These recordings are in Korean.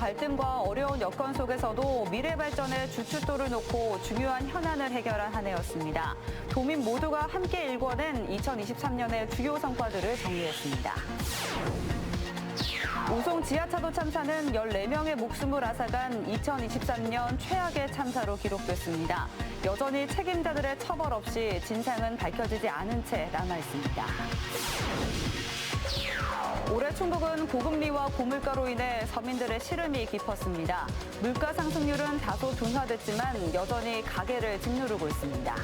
갈등과 어려운 여건 속에서도 미래 발전의 주춧돌을 놓고 중요한 현안을 해결한 한 해였습니다. 도민 모두가 함께 일궈낸 2023년의 주요 성과들을 정리했습니다. 우송 지하차도 참사는 14명의 목숨을 앗아간 2023년 최악의 참사로 기록됐습니다. 여전히 책임자들의 처벌 없이 진상은 밝혀지지 않은 채 남아 있습니다. 올해 충북은 고금리와 고물가로 인해 서민들의 시름이 깊었습니다. 물가 상승률은 다소 둔화됐지만 여전히 가게를 짓누르고 있습니다.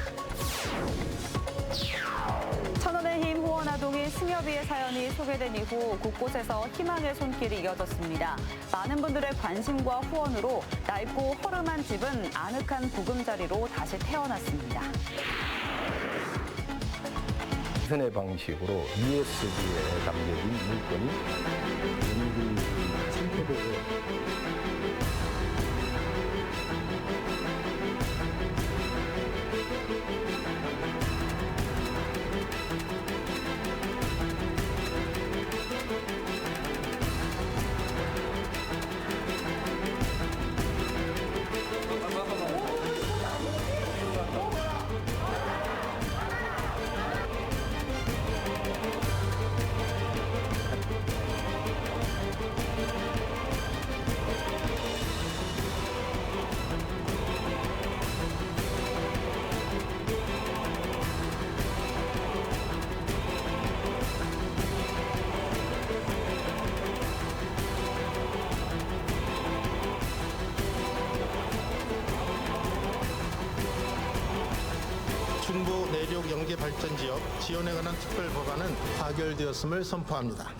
천원의 힘 후원아동인 승엽이의 사연이 소개된 이후 곳곳에서 희망의 손길이 이어졌습니다. 많은 분들의 관심과 후원으로 낡고 허름한 집은 아늑한 보금자리로 다시 태어났습니다. 현의 방식으로 USB에 담겨진 물건이 발전 지역 지원에 관한 특별 법안은 가결되었음을 선포합니다.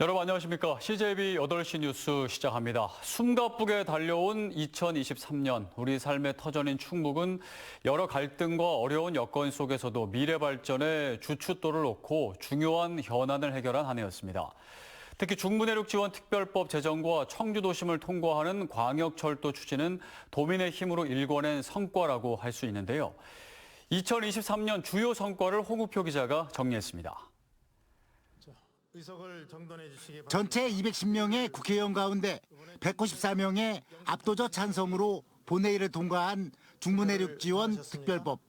여러분 안녕하십니까. CJB 8시 뉴스 시작합니다. 숨가쁘게 달려온 2023년 우리 삶의 터전인 충북은 여러 갈등과 어려운 여건 속에서도 미래 발전에 주춧돌을 놓고 중요한 현안을 해결한 한 해였습니다. 특히 중부내륙 지원 특별법 제정과 청주도심을 통과하는 광역철도 추진은 도민의 힘으로 일궈낸 성과라고 할 수 있는데요. 2023년 주요 성과를 홍우표 기자가 정리했습니다. 의석을 정돈해 주시기 바랍니다. 전체 210명의 국회의원 가운데 194명의 압도적 찬성으로 본회의를 통과한 중부내륙 지원 특별법.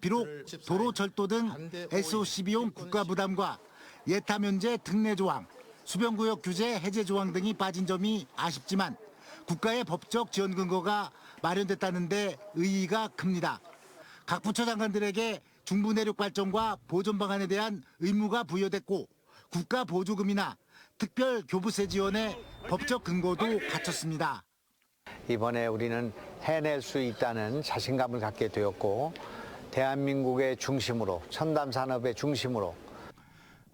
비록 도로, 철도 등 SOC 비용 국가 부담과 예타 면제 특례 조항, 수변구역 규제 해제 조항 등이 빠진 점이 아쉽지만 국가의 법적 지원 근거가 마련됐다는데 의의가 큽니다. 각 부처 장관들에게 중부 내륙 발전과 보존 방안에 대한 의무가 부여됐고 국가 보조금이나 특별 교부세 지원의 법적 근거도 갖췄습니다. 이번에 우리는 해낼 수 있다는 자신감을 갖게 되었고 대한민국의 중심으로 첨단 산업의 중심으로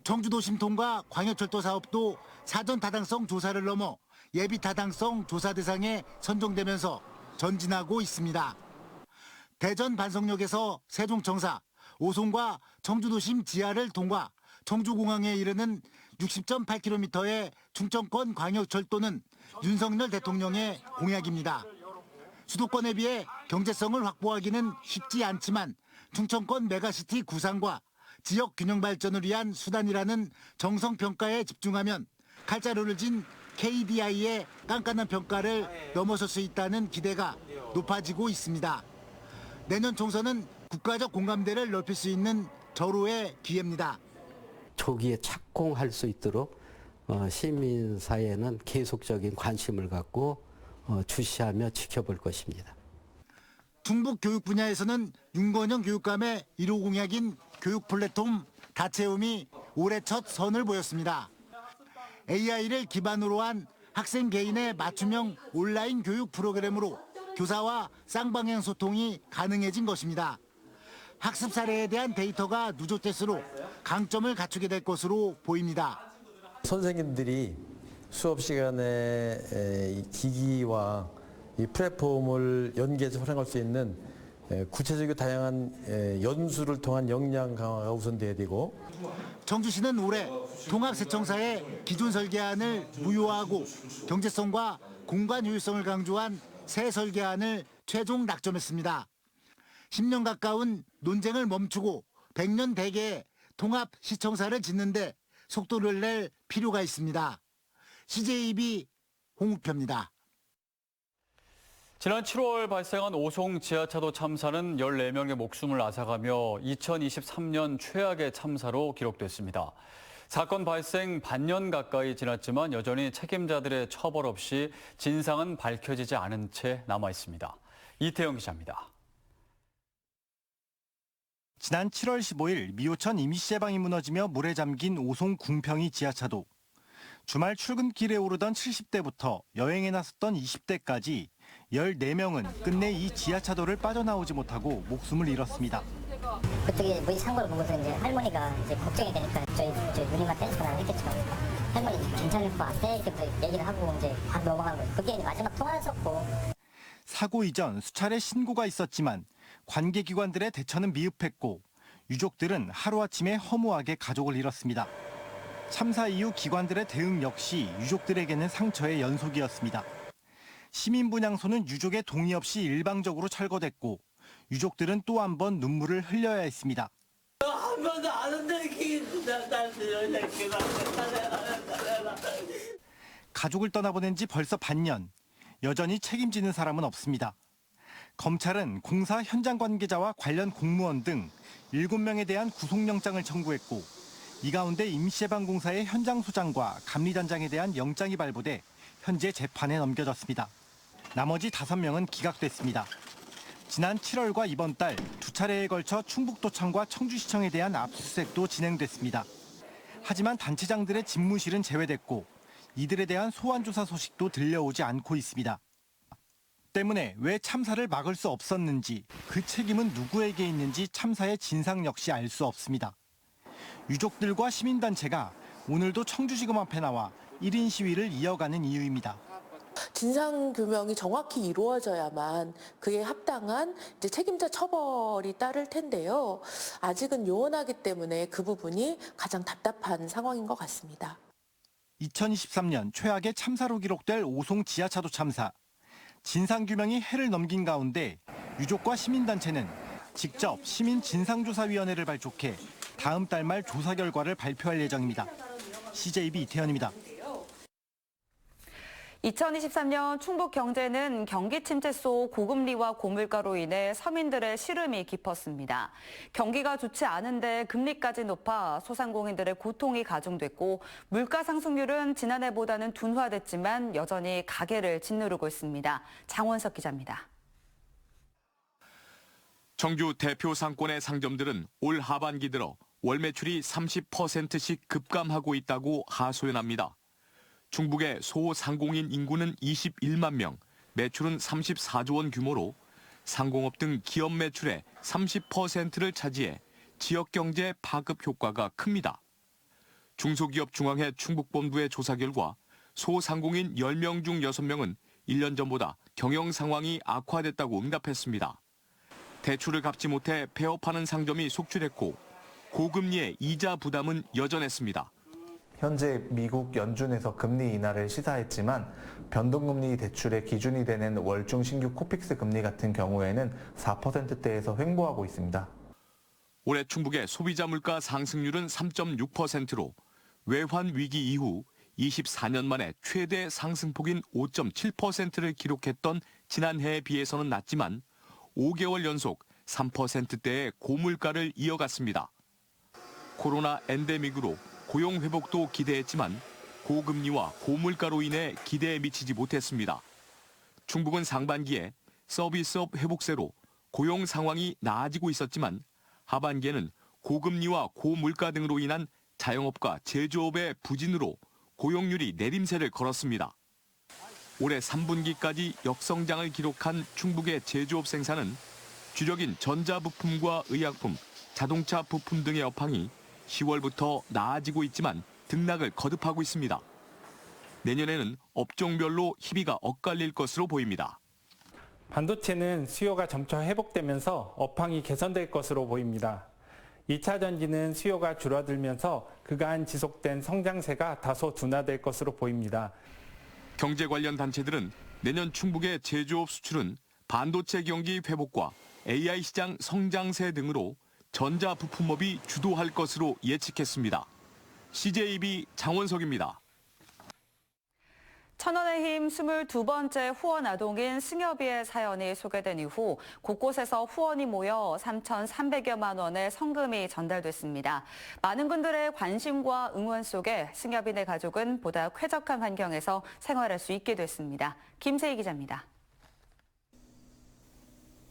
청주도심 통과 광역철도 사업도 사전 타당성 조사를 넘어 예비 타당성 조사 대상에 선정되면서 전진하고 있습니다. 대전 반석역에서 세종청사, 오송과 청주도심 지하를 통과, 청주공항에 이르는 60.8km의 충청권 광역철도는 윤석열 대통령의 공약입니다. 수도권에 비해 경제성을 확보하기는 쉽지 않지만 충청권 메가시티 구상과 지역 균형 발전을 위한 수단이라는 정성 평가에 집중하면 칼자루를 진 KDI의 깐깐한 평가를 넘어설 수 있다는 기대가 높아지고 있습니다. 내년 총선은 국가적 공감대를 넓힐 수 있는 절호의 기회입니다. 조기에 착공할 수 있도록 어, 시민 사회는 계속적인 관심을 갖고 어, 주시하며 지켜볼 것입니다. 충북 교육 분야에서는 윤건영 교육감의 1호 공약인 교육 플랫폼 다채움이 올해 첫 선을 보였습니다. AI를 기반으로 한 학생 개인의 맞춤형 온라인 교육 프로그램으로 교사와 쌍방향 소통이 가능해진 것입니다. 학습 사례에 대한 데이터가 누적될수록 강점을 갖추게 될 것으로 보입니다. 선생님들이 수업 시간에 기기와 이 플랫폼을 연계해서 활용할 수 있는 에, 구체적이고 다양한 에, 연수를 통한 역량 강화가 우선돼야 되고 청주시는 올해 통합세청사의 기존 설계안을 무효화하고 경제성과 공간 효율성을 강조한 새 설계안을 최종 낙점했습니다. 10년 가까운 논쟁을 멈추고 100년 대계의 통합시청사를 짓는데 속도를 낼 필요가 있습니다. CJB 홍우표입니다. 지난 7월 발생한 오송 지하차도 참사는 14명의 목숨을 앗아가며 2023년 최악의 참사로 기록됐습니다. 사건 발생 반년 가까이 지났지만 여전히 책임자들의 처벌 없이 진상은 밝혀지지 않은 채 남아 있습니다. 이태영 기자입니다. 지난 7월 15일 미호천 임시제방이 무너지며 물에 잠긴 오송 궁평이 지하차도. 주말 출근길에 오르던 70대부터 여행에 나섰던 20대까지 14명은 끝내 이 지하차도를 빠져나오지 못하고 목숨을 잃었습니다. 그쪽에 찬걸 보고서 이제 할머니가 이제 걱정이 되니까 저희 저희 누님한테 전화를 했겠죠. 할머니 괜찮을 것 같아 이렇게 얘기를 하고 이제 막 넘어간 거예요. 그게 마지막 통화였었고 사고 이전 수차례 신고가 있었지만 관계기관들의 대처는 미흡했고 유족들은 하루아침에 허무하게 가족을 잃었습니다. 참사 이후 기관들의 대응 역시 유족들에게는 상처의 연속이었습니다. 시민분향소는 유족의 동의 없이 일방적으로 철거됐고 유족들은 또 한 번 눈물을 흘려야 했습니다. 한 번도 안 흔들리겠다. 가족을 떠나보낸 지 벌써 반년. 여전히 책임지는 사람은 없습니다. 검찰은 공사 현장 관계자와 관련 공무원 등 7명에 대한 구속영장을 청구했고 이 가운데 임시예방공사의 현장 소장과 감리단장에 대한 영장이 발부돼 현재 재판에 넘겨졌습니다. 나머지 5명은 기각됐습니다. 지난 7월과 이번 달 두 차례에 걸쳐 충북도청과 청주시청에 대한 압수수색도 진행됐습니다. 하지만 단체장들의 집무실은 제외됐고 이들에 대한 소환 조사 소식도 들려오지 않고 있습니다. 때문에 왜 참사를 막을 수 없었는지 그 책임은 누구에게 있는지 참사의 진상 역시 알 수 없습니다. 유족들과 시민단체가 오늘도 청주지검 앞에 나와 1인 시위를 이어가는 이유입니다. 진상 규명이 정확히 이루어져야만 그에 합당한 이제 책임자 처벌이 따를 텐데요. 아직은 요원하기 때문에 그 부분이 가장 답답한 상황인 것 같습니다. 2023년 최악의 참사로 기록될 오송 지하차도 참사. 진상규명이 해를 넘긴 가운데 유족과 시민단체는 직접 시민 진상조사위원회를 발족해 다음 달 말 조사 결과를 발표할 예정입니다. CJB 이태현입니다. 2023년 충북 경제는 경기 침체 속 고금리와 고물가로 인해 서민들의 시름이 깊었습니다. 경기가 좋지 않은데 금리까지 높아 소상공인들의 고통이 가중됐고 물가 상승률은 지난해보다는 둔화됐지만 여전히 가게를 짓누르고 있습니다. 장원석 기자입니다. 청주 대표 상권의 상점들은 올 하반기 들어 월 매출이 30%씩 급감하고 있다고 하소연합니다. 충북의 소상공인 인구는 21만 명, 매출은 34조 원 규모로 상공업 등 기업 매출의 30%를 차지해 지역 경제 파급 효과가 큽니다. 중소기업 중앙회 충북본부의 조사 결과 소상공인 10명 중 6명은 1년 전보다 경영 상황이 악화됐다고 응답했습니다. 대출을 갚지 못해 폐업하는 상점이 속출했고 고금리의 이자 부담은 여전했습니다. 현재 미국 연준에서 금리 인하를 시사했지만 변동금리 대출의 기준이 되는 월중 신규 코픽스 금리 같은 경우에는 4%대에서 횡보하고 있습니다. 올해 충북의 소비자 물가 상승률은 3.6%로 외환 위기 이후 24년 만에 최대 상승폭인 5.7%를 기록했던 지난해에 비해서는 낮지만 5개월 연속 3%대의 고물가를 이어갔습니다. 코로나 엔데믹으로 고용 회복도 기대했지만 고금리와 고물가로 인해 기대에 미치지 못했습니다. 충북은 상반기에 서비스업 회복세로 고용 상황이 나아지고 있었지만 하반기에는 고금리와 고물가 등으로 인한 자영업과 제조업의 부진으로 고용률이 내림세를 걸었습니다. 올해 3분기까지 역성장을 기록한 충북의 제조업 생산은 주력인 전자부품과 의약품, 자동차 부품 등의 업황이 10월부터 나아지고 있지만 등락을 거듭하고 있습니다. 내년에는 업종별로 희비가 엇갈릴 것으로 보입니다. 반도체는 수요가 점차 회복되면서 업황이 개선될 것으로 보입니다. 2차 전지는 수요가 줄어들면서 그간 지속된 성장세가 다소 둔화될 것으로 보입니다. 경제 관련 단체들은 내년 충북의 제조업 수출은 반도체 경기 회복과 AI 시장 성장세 등으로 전자부품업이 주도할 것으로 예측했습니다. CJB 장원석입니다. 천원의 힘 22번째 후원 아동인 승엽이의 사연이 소개된 이후 곳곳에서 후원이 모여 3,300여만 원의 성금이 전달됐습니다. 많은 분들의 관심과 응원 속에 승엽이네 가족은 보다 쾌적한 환경에서 생활할 수 있게 됐습니다. 김세희 기자입니다.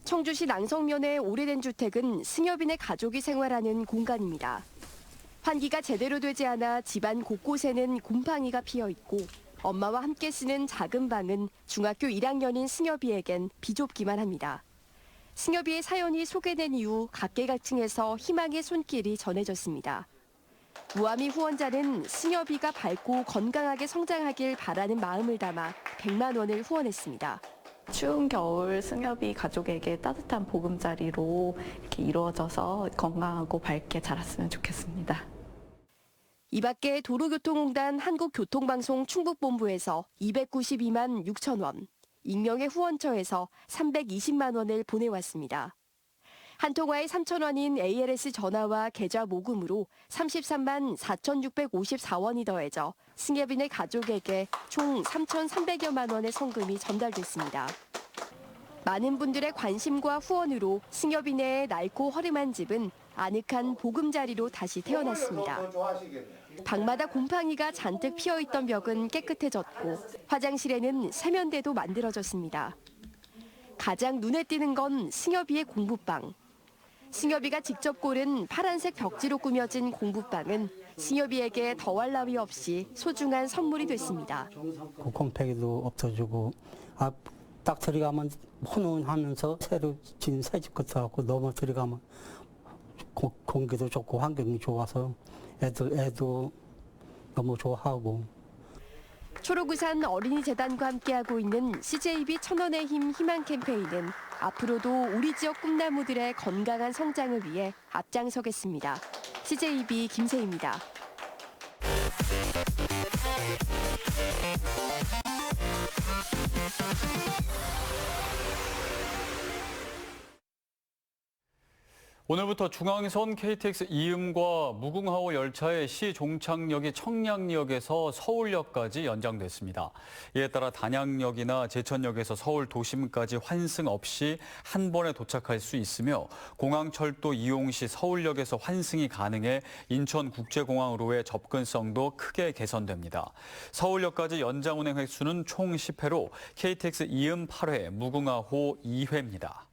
청주시 낭성면의 오래된 주택은 승엽인의 가족이 생활하는 공간입니다. 환기가 제대로 되지 않아 집안 곳곳에는 곰팡이가 피어 있고 엄마와 함께 쓰는 작은 방은 중학교 1학년인 승엽이에겐 비좁기만 합니다. 승엽이의 사연이 소개된 이후 각계각층에서 희망의 손길이 전해졌습니다. 무아미 후원자는 승엽이가 밝고 건강하게 성장하길 바라는 마음을 담아 100만 원을 후원했습니다. 추운 겨울 승엽이 가족에게 따뜻한 보금자리로 이렇게 이루어져서 건강하고 밝게 자랐으면 좋겠습니다. 이 밖에 도로교통공단 한국교통방송 충북본부에서 292만 6천 원, 익명의 후원처에서 320만 원을 보내왔습니다. 한 통화에 3천 원인 ALS 전화와 계좌 모금으로 33만 4,654원이 더해져 승예빈의 가족에게 총 3,300여만 원의 성금이 전달됐습니다. 많은 분들의 관심과 후원으로 승엽이네의 낡고 허름한 집은 아늑한 보금자리로 다시 태어났습니다. 방마다 곰팡이가 잔뜩 피어있던 벽은 깨끗해졌고 화장실에는 세면대도 만들어졌습니다. 가장 눈에 띄는 건 승엽이의 공부방. 승엽이가 직접 고른 파란색 벽지로 꾸며진 공부방은 승엽이에게 더할 나위 없이 소중한 선물이 됐습니다. 그 곰팡이도 없어지고 아, 딱 들어가면 훈훈하면서 새로 진 새집 같아갖고 넘어 들어가면 고, 공기도 좋고 환경이 좋아서 애들 애도 너무 좋아하고 초록우산 어린이재단과 함께하고 있는 CJB 천원의 힘 희망 캠페인은 앞으로도 우리 지역 꿈나무들의 건강한 성장을 위해 앞장서겠습니다. CJB 김세희입니다. 오늘부터 중앙선 KTX 이음과 무궁화호 열차의 시 종착역이 청량역에서 서울역까지 연장됐습니다. 이에 따라 단양역이나 제천역에서 서울 도심까지 환승 없이 한 번에 도착할 수 있으며 공항철도 이용 시 서울역에서 환승이 가능해 인천국제공항으로의 접근성도 크게 개선됩니다. 서울역까지 연장 운행 횟수는 총 10회로 KTX 이음 8회, 무궁화호 2회입니다.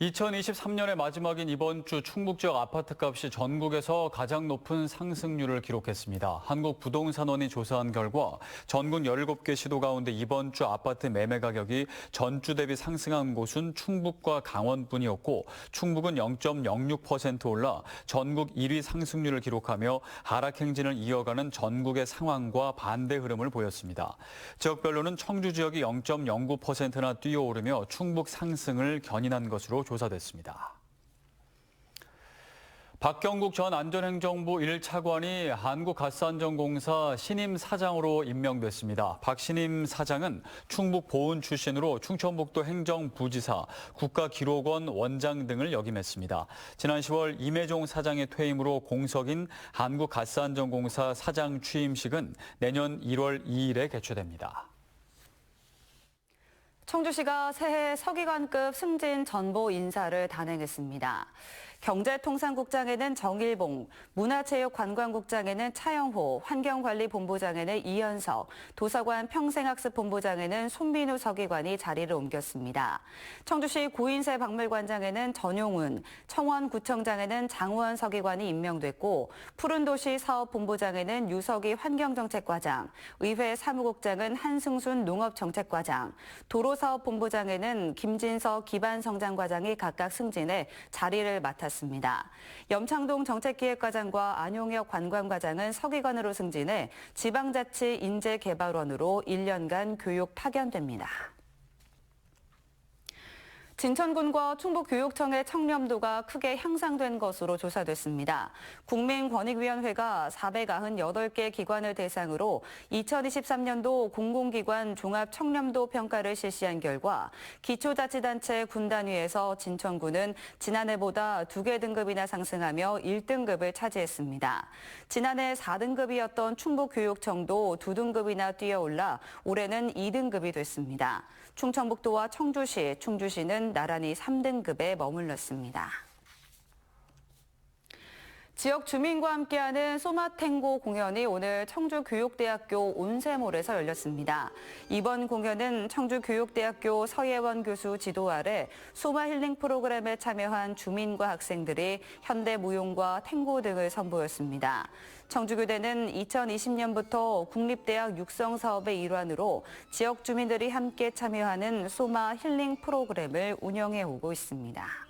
2023년의 마지막인 이번 주 충북 지역 아파트 값이 전국에서 가장 높은 상승률을 기록했습니다. 한국부동산원이 조사한 결과 전국 17개 시도 가운데 이번 주 아파트 매매 가격이 전주 대비 상승한 곳은 충북과 강원뿐이었고 충북은 0.06% 올라 전국 1위 상승률을 기록하며 하락 행진을 이어가는 전국의 상황과 반대 흐름을 보였습니다. 지역별로는 청주 지역이 0.09%나 뛰어오르며 충북 상승을 견인한 것으로 조사됐습니다. 박경국 전 안전행정부 1차관이 한국가스안전공사 신임 사장으로 임명됐습니다. 박 신임 사장은 충북 보훈 출신으로 충청북도 행정부지사, 국가기록원 원장 등을 역임했습니다. 지난 10월 임혜종 사장의 퇴임으로 공석인 한국가스안전공사 사장 취임식은 내년 1월 2일에 개최됩니다. 청주시가 새해 서기관급 승진 전보 인사를 단행했습니다. 경제통상국장에는 정일봉, 문화체육관광국장에는 차영호, 환경관리본부장에는 이현석, 도서관 평생학습본부장에는 손민우 서기관이 자리를 옮겼습니다. 청주시 고인세 박물관장에는 전용훈, 청원구청장에는 장우원 서기관이 임명됐고 푸른도시 사업본부장에는 유석이 환경정책과장, 의회 사무국장은 한승순 농업정책과장, 도로사업본부장에는 김진석 기반성장과장이 각각 승진해 자리를 맡았습니다. 맡았습니다. 염창동 정책기획과장과 안용혁 관광과장은 서기관으로 승진해 지방자치 인재개발원으로 1년간 교육 파견됩니다. 진천군과 충북교육청의 청렴도가 크게 향상된 것으로 조사됐습니다. 국민권익위원회가 498개 기관을 대상으로 2023년도 공공기관 종합 청렴도 평가를 실시한 결과 기초자치단체 군단위에서 진천군은 지난해보다 2개 등급이나 상승하며 1등급을 차지했습니다. 지난해 4등급이었던 충북교육청도 2등급이나 뛰어올라 올해는 2등급이 됐습니다. 충청북도와 청주시, 충주시는 나란히 3등급에 머물렀습니다. 지역 주민과 함께하는 소마탱고 공연이 오늘 청주교육대학교 온세몰에서 열렸습니다. 이번 공연은 청주교육대학교 서예원 교수 지도 아래 소마 힐링 프로그램에 참여한 주민과 학생들이 현대 무용과 탱고 등을 선보였습니다. 청주교대는 2020년부터 국립대학 육성 사업의 일환으로 지역 주민들이 함께 참여하는 소마 힐링 프로그램을 운영해 오고 있습니다.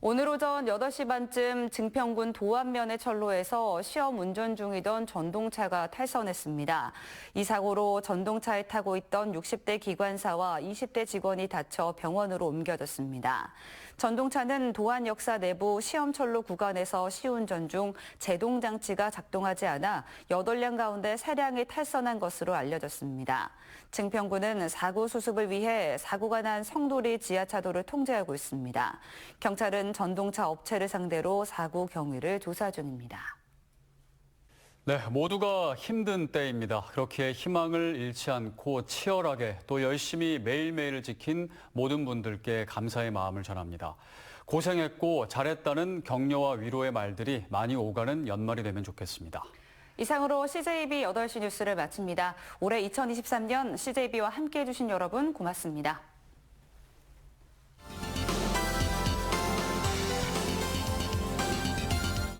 오늘 오전 8시 반쯤 증평군 도안면의 철로에서 시험 운전 중이던 전동차가 탈선했습니다. 이 사고로 전동차에 타고 있던 60대 기관사와 20대 직원이 다쳐 병원으로 옮겨졌습니다. 전동차는 도안 역사 내부 시험철로 구간에서 시운전 중 제동 장치가 작동하지 않아 8량 가운데 3량이 탈선한 것으로 알려졌습니다. 증평군은 사고 수습을 위해 사고가 난 성도리 지하차도를 통제하고 있습니다. 경찰은 전동차 업체를 상대로 사고 경위를 조사 중입니다. 네, 모두가 힘든 때입니다. 그렇게 희망을 잃지 않고 치열하게 또 열심히 매일매일을 지킨 모든 분들께 감사의 마음을 전합니다. 고생했고 잘했다는 격려와 위로의 말들이 많이 오가는 연말이 되면 좋겠습니다. 이상으로 CJB 8시 뉴스를 마칩니다. 올해 2023년 CJB와 함께 해 주신 여러분 고맙습니다.